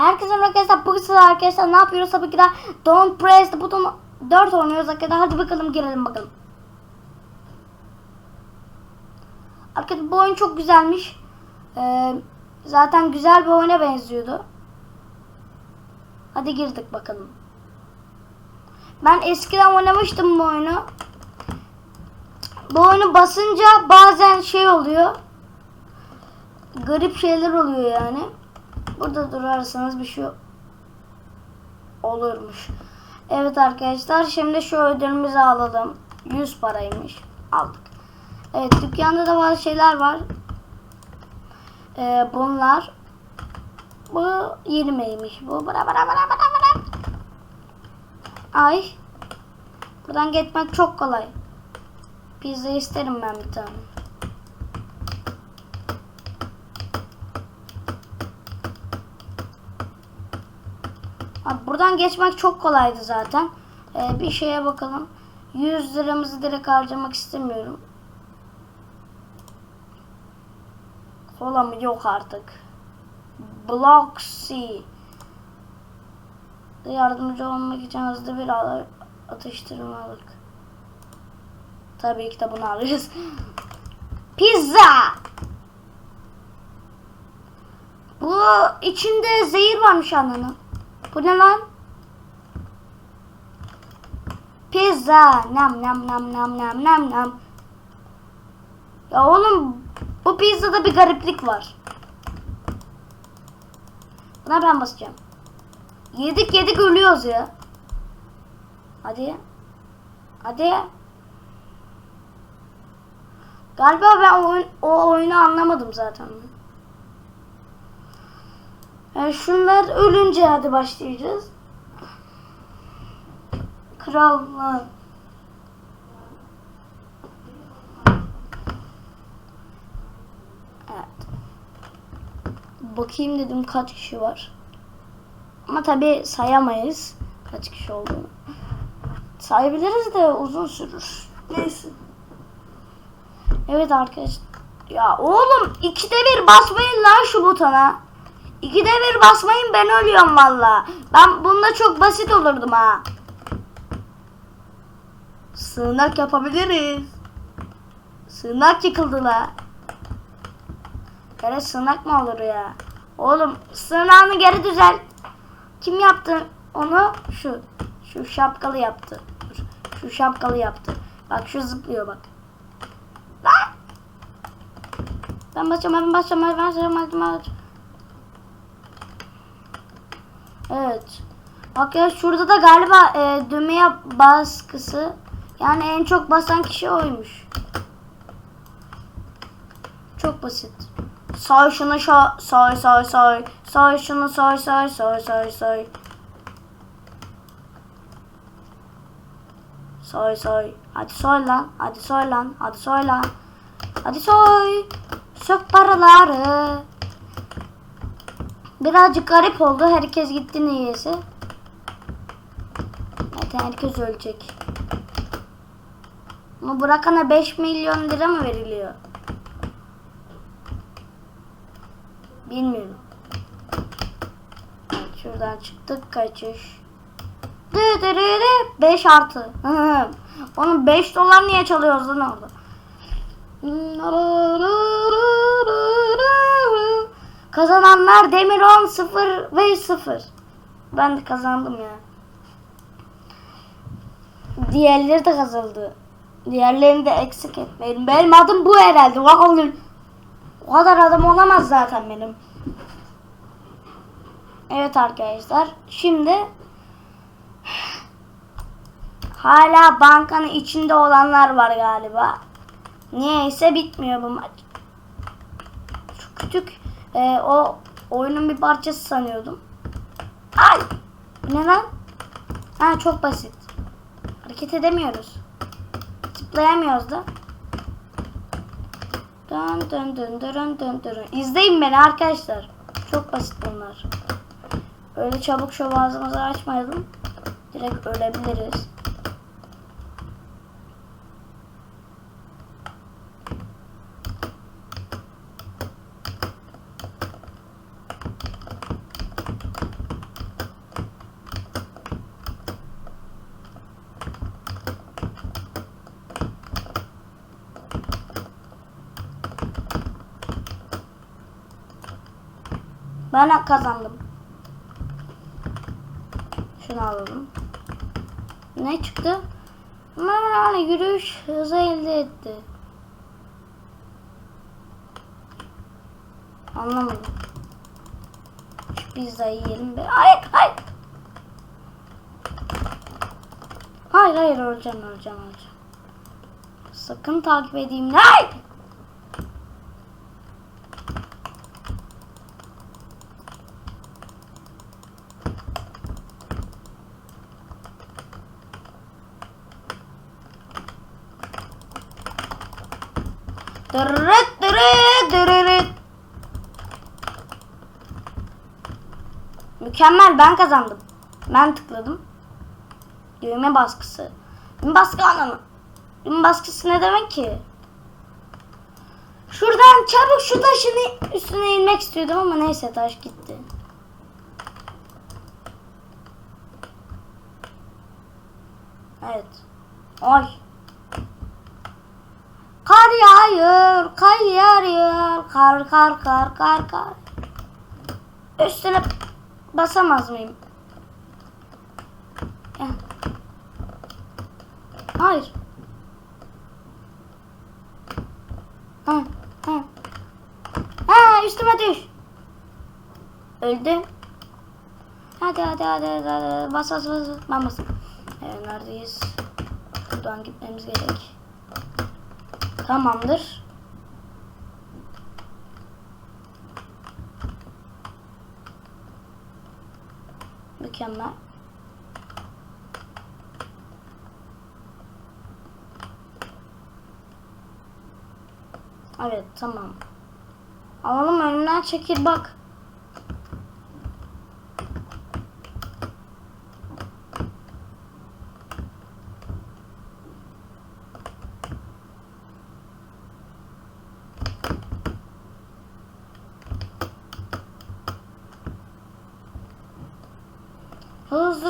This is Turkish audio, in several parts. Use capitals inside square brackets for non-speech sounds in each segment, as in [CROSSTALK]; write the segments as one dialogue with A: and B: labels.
A: Herkese arkadaşlar. Bugün size arkadaşlar ne yapıyoruz? Tabii ki de Don't Press the Button 4 oynuyoruz arkadaşlar. Hadi bakalım girelim bakalım. Arkadaşlar bu oyun çok güzelmiş. Ee, zaten güzel bir oyuna benziyordu. Hadi girdik bakalım. Ben eskiden oynamıştım bu oyunu. Bu oyunu basınca bazen şey oluyor. Garip şeyler oluyor yani. Burada durarsanız bir şey olurmuş. Evet arkadaşlar şimdi şu ödülümüzü alalım. 100 paraymış. Aldık. Evet dükkanda da bazı şeyler var. Ee, bunlar bu 20'ymiş. Bu bıra bıra bıra bıra bıra. Ay. Buradan geçmek çok kolay. Pizza isterim ben bir tane. Abi buradan geçmek çok kolaydı zaten. Ee, bir şeye bakalım. 100 liramızı direkt harcamak istemiyorum. Kola mı? Yok artık. Block C. Yardımcı olmak için hızlı bir al- atıştırmalık. Tabii ki de bunu alırız. [LAUGHS] Pizza. Bu içinde zehir varmış ananın. Bu ne lan? Pizza. Nam nam nam nam nam nam nam. Ya oğlum bu pizzada bir gariplik var. Buna ben basacağım. Yedik yedik ölüyoruz ya. Hadi. Hadi. Galiba ben oyun, o oyunu anlamadım zaten. Yani şunlar ölünce hadi başlayacağız. Krallar. Evet. Bakayım dedim kaç kişi var. Ama tabi sayamayız kaç kişi olduğunu. Sayabiliriz de uzun sürür. Neyse. Evet arkadaşlar. Ya oğlum ikide bir basmayın lan şu butona. İkide bir basmayın ben ölüyorum valla. Ben bunda çok basit olurdum ha. Sığınak yapabiliriz. Sığınak yıkıldılar. Yere sığınak mı olur ya? Oğlum sığınağını geri düzel. Kim yaptı onu? Şu. Şu şapkalı yaptı. Şu şapkalı yaptı. Bak şu zıplıyor bak. Ben basacağım, ben basacağım, ben basacağım, ben basacağım. Evet. Ya şurada da galiba e, düğmeye baskısı. Yani en çok basan kişi oymuş. Çok basit. Soy şunu şo soy soy soy. Soy şunu soy soy soy soy soy. Soy soy. Hadi soy lan. Hadi soy lan. Hadi soy lan. Hadi soy. Sök paraları. Birazcık garip oldu. Herkes gitti niyeyse. Zaten herkes ölecek. Ama bırakana 5 milyon lira mı veriliyor? Bilmiyorum. Şuradan çıktık kaçış. 5 artı. Onun 5 dolar niye çalıyoruz lan orada? Kazananlar Demiron 0 ve 0. Ben de kazandım ya. Diğerleri de kazandı. Diğerlerini de eksik etmeyin. Benim adım bu herhalde. Bakalım. O kadar adam olamaz zaten benim. Evet arkadaşlar. Şimdi hala bankanın içinde olanlar var galiba. Niyeyse bitmiyor bu maç. Şu küçük e, o oyunun bir parçası sanıyordum. Ay! Ne lan? Ha çok basit. Hareket edemiyoruz. Zıplayamıyoruz da. Dön dön dön dön dön dön. İzleyin beni arkadaşlar. Çok basit bunlar. Öyle çabuk şu ağzımızı açmayalım. Direkt ölebiliriz. Ben kazandım. Şunu alalım. Ne çıktı? Yani yürüyüş hızı elde etti. Anlamadım. Şu pizzayı yiyelim bir. Hayır, hayır. Hayır, hayır öleceğim, öleceğim, öleceğim. Sakın takip edeyim. Hayır. Mükemmel ben kazandım. Ben tıkladım. Düğme baskısı. Düğme baskı anlamı. Düğme baskısı ne demek ki? Şuradan çabuk şu taşın üstüne inmek istiyordum ama neyse taş gitti. Evet. Ay. Kar yağıyor, kar yağıyor, kar kar kar kar kar. Üstüne basamaz mıyım? Hayır. Ha, ha. Ha, üstüme düş. Öldüm. Hadi hadi hadi hadi, hadi. bas bas bas. Ben basayım. Evet, neredeyiz? Buradan gitmemiz gerek. Tamamdır. Mükemmel. Evet tamam. Alalım önümden çekil bak.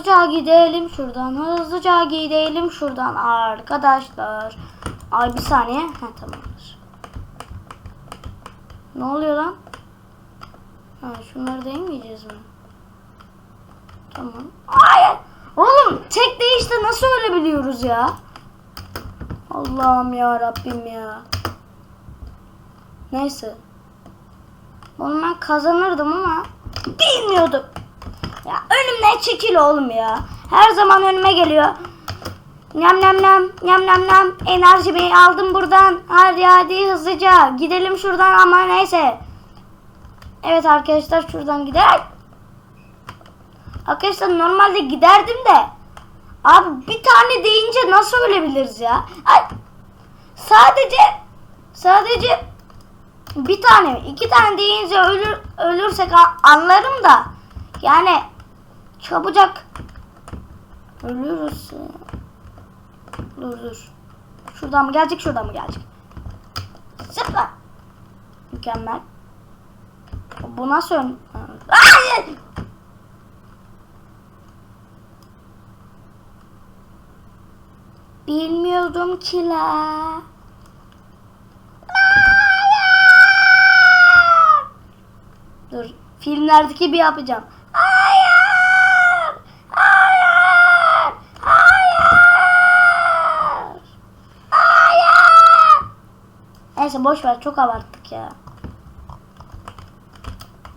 A: Hızlıca gidelim şuradan. Hızlıca gidelim şuradan arkadaşlar. Ay bir saniye. Ha tamamdır. Ne oluyor lan? Ha şunları değmeyeceğiz mi? Tamam. Hayır. Oğlum tek değişte nasıl ölebiliyoruz ya? Allah'ım ya Rabbim ya. Neyse. Onu ben kazanırdım ama bilmiyordum. Ya önümden çekil oğlum ya. Her zaman önüme geliyor. Nem nem nem nem nem nem enerjimi aldım buradan. Hadi hadi hızlıca gidelim şuradan ama neyse. Evet arkadaşlar şuradan gider. Arkadaşlar normalde giderdim de. Abi bir tane deyince nasıl ölebiliriz ya? Ay, sadece sadece bir tane iki tane deyince ölür, ölürsek anlarım da. Yani çabucak ölürüz. Dur dur. Şuradan mı gelecek şuradan mı gelecek? Zıpla. Mükemmel. Bu nasıl ön... Hayır! Bilmiyordum ki la. Dur. Filmlerdeki gibi yapacağım. Hayır! Hayır! Hayır! Hayır! Neyse boş ver çok abarttık ya.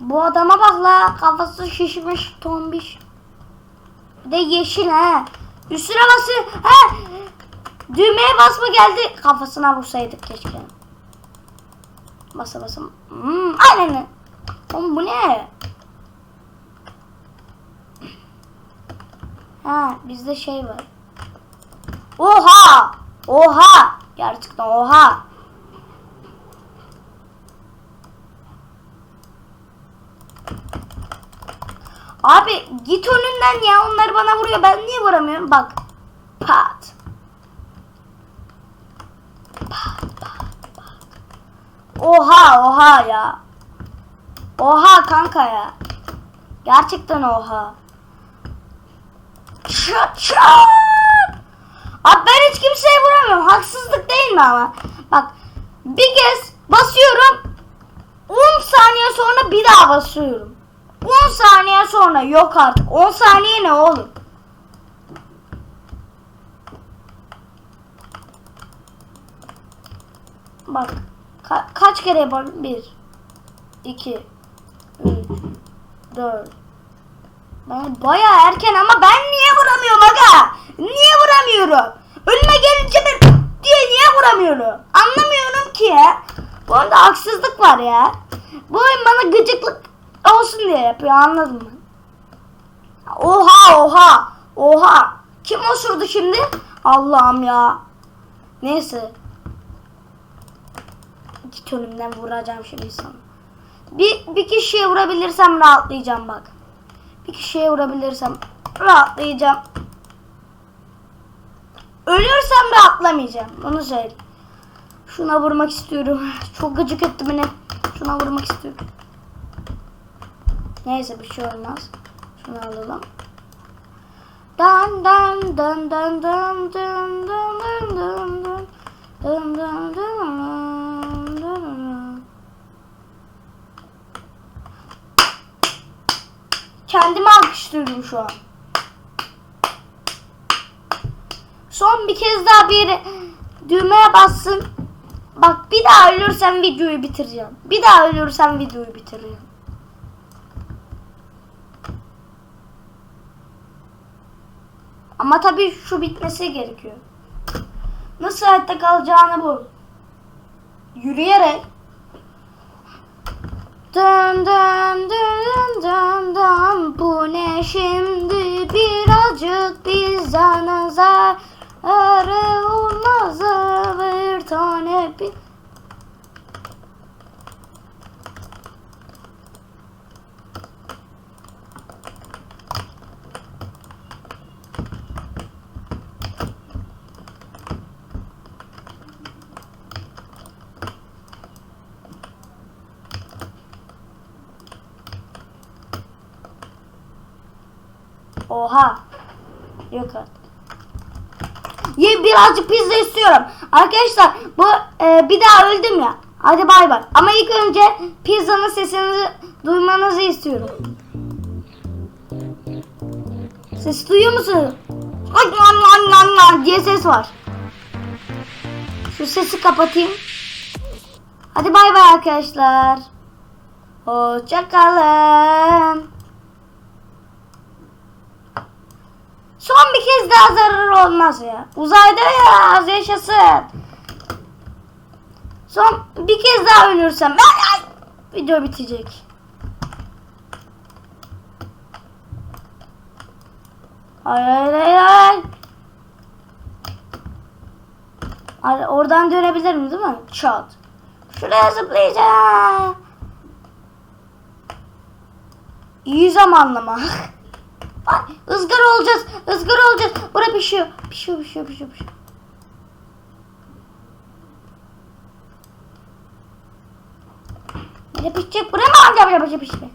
A: Bu adama bak la kafası şişmiş tombiş. De yeşil ha. Üstüne basıyor. Ha. Düğmeye basma geldi. Kafasına vursaydık keşke. Basa basa. Hmm, aynen. Oğlum bu ne? Ha bizde şey var. Oha! Oha! Gerçekten oha! Abi git önünden ya onlar bana vuruyor ben niye vuramıyorum bak. Pat. Pat pat. Oha oha ya. Oha kanka ya. Gerçekten oha. Çat çat. Abi ben hiç kimseye vuramıyorum. Haksızlık değil mi ama? Bak bir kez basıyorum. 10 saniye sonra bir daha basıyorum. 10 saniye sonra yok artık. 10 saniye ne oğlum? Bak ka- kaç kere yapalım? 1 2 3 4 Ben bayağı erken ama ben niye vuramıyorum aga? Niye vuramıyorum? Önüme gelince ben diye niye vuramıyorum? Anlamıyorum ki. Bu arada haksızlık var ya. Bu oyun bana gıcıklık olsun diye yapıyor anladın mı? Oha oha oha. Kim osurdu şimdi? Allah'ım ya. Neyse. Git önümden vuracağım şimdi sana. Bir, bir kişiye vurabilirsem rahatlayacağım bak. Bir kişiye vurabilirsem rahatlayacağım. Ölürsem rahatlamayacağım. Onu söyle. Şuna vurmak istiyorum. [LAUGHS] Çok gıcık etti beni. Şuna vurmak istiyorum. Neyse bir şey olmaz. Şunu alalım. Dan dan dan dan dan dan dan dan dan dan dan dan dan dan. Kendimi alkışlıyorum şu an. Son bir kez daha bir düğmeye bassın. Bak bir daha ölürsem videoyu bitireceğim. Bir daha ölürsem videoyu bitireceğim. Ama tabii şu bitmesi gerekiyor. Nasıl hayatta kalacağını bul. Yürüyerek. Dön dön dön dön dön bu ne şimdi birazcık bizden zararı olmaz bir tane bir Oha. Yok artık. Birazcık pizza istiyorum. Arkadaşlar bu e, bir daha öldüm ya. Hadi bay bay. Ama ilk önce pizzanın sesini duymanızı istiyorum. Ses duyuyor musunuz? Ay, nan, nan, nan, nan diye ses var. Şu sesi kapatayım. Hadi bay bay arkadaşlar. Hoşçakalın. Son bir kez daha zarar olmaz ya. Uzayda ya yaşasın. Son bir kez daha ölürsem ay, ay, video bitecek. Ay ay ay ay. Ay, oradan dönebilirim değil mi? Çat. Şuraya zıplayacağım. İyi zamanlama. [LAUGHS] Ay, ızgara olacağız. ızgara olacağız. Bura pişiyor. Pişiyor, pişiyor, pişiyor, pişiyor. Ne pişecek? Buraya mı alacağım? Yapacak pişme.